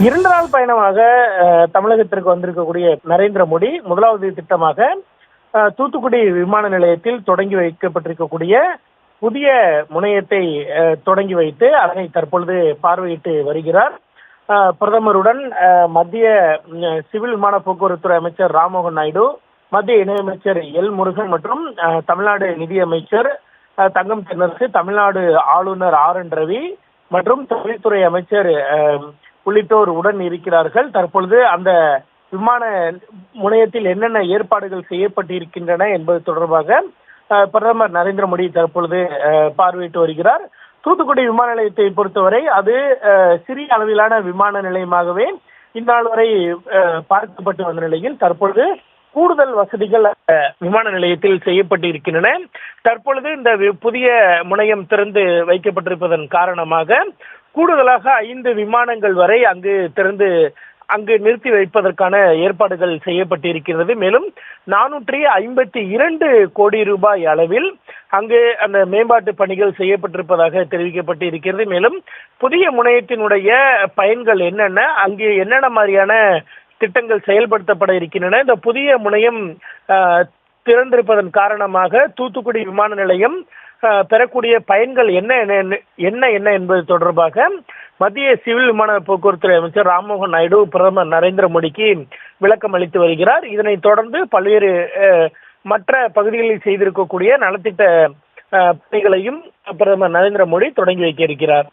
இரண்டு நாள் பயணமாக தமிழகத்திற்கு வந்திருக்கக்கூடிய நரேந்திர மோடி முதலாவது திட்டமாக தூத்துக்குடி விமான நிலையத்தில் தொடங்கி வைக்கப்பட்டிருக்கக்கூடிய புதிய முனையத்தை தொடங்கி வைத்து அதனை தற்பொழுது பார்வையிட்டு வருகிறார். பிரதமருடன் மத்திய சிவில் விமான போக்குவரத்துறை அமைச்சர் ராம்மோகன் நாயுடு மத்திய இணையமைச்சர் எல் முருகன் மற்றும் தமிழ்நாடு நிதியமைச்சர் தங்கம் தென்னரசு தமிழ்நாடு ஆளுநர் ஆர் என் ரவி மற்றும் தொழில்துறை அமைச்சர் அஹ், உள்ளிட்டோர் உடன் இருக்கிறார்கள். தற்பொழுது அந்த விமான முனையத்தில் என்னென்ன ஏற்பாடுகள் செய்யப்பட்டிருக்கின்றன என்பது தொடர்பாக பிரதமர் நரேந்திர மோடி தற்பொழுது பார்வையிட்டு வருகிறார். தூத்துக்குடி விமான நிலையத்தை பொறுத்தவரை அது சிறிய அளவிலான விமான நிலையமாகவே இந்நாள் வரை அஹ், பார்க்கப்பட்டு வந்த நிலையில் தற்பொழுது கூடுதல் வசதிகள் விமான நிலையத்தில் செய்யப்பட்டு இருக்கின்றன தற்பொழுது இந்த புதிய முனையம் திறந்து வைக்கப்பட்டிருப்பதன் காரணமாக கூடுதலாக ஐந்து விமானங்கள் வரை அங்கு திறந்து அங்கு நிறுத்தி வைப்பதற்கான ஏற்பாடுகள் செய்யப்பட்டிருக்கிறது. மேலும் நானூற்றி ஐம்பத்தி இரண்டு கோடி ரூபாய் அளவில் அங்கு அந்த மேம்பாட்டு பணிகள் செய்யப்பட்டிருப்பதாக தெரிவிக்கப்பட்டு இருக்கிறது மேலும் புதிய முனையத்தினுடைய பயன்கள் என்னென்ன அங்கு என்னென்ன மாதிரியான திட்டங்கள் செயல்படுத்தப்பட இருக்கின்றன இந்த புதிய முனையம் திறந்திருப்பதன் காரணமாக தூத்துக்குடி விமான நிலையம் பெறக்கூடிய பயன்கள் என்ன என்ன என்ன என்ன என்பது தொடர்பாக மத்திய சிவில் விமான போக்குவரத்துறை அமைச்சர் ராம்மோகன் நாயுடு பிரதமர் நரேந்திர மோடிக்கு விளக்கம் அளித்து வருகிறார். இதனைத் தொடர்ந்து பல்வேறு மற்ற பகுதிகளில் செய்திருக்கக்கூடிய நலத்திட்ட பணிகளையும் பிரதமர் நரேந்திர மோடி தொடங்கி வைக்க இருக்கிறார்.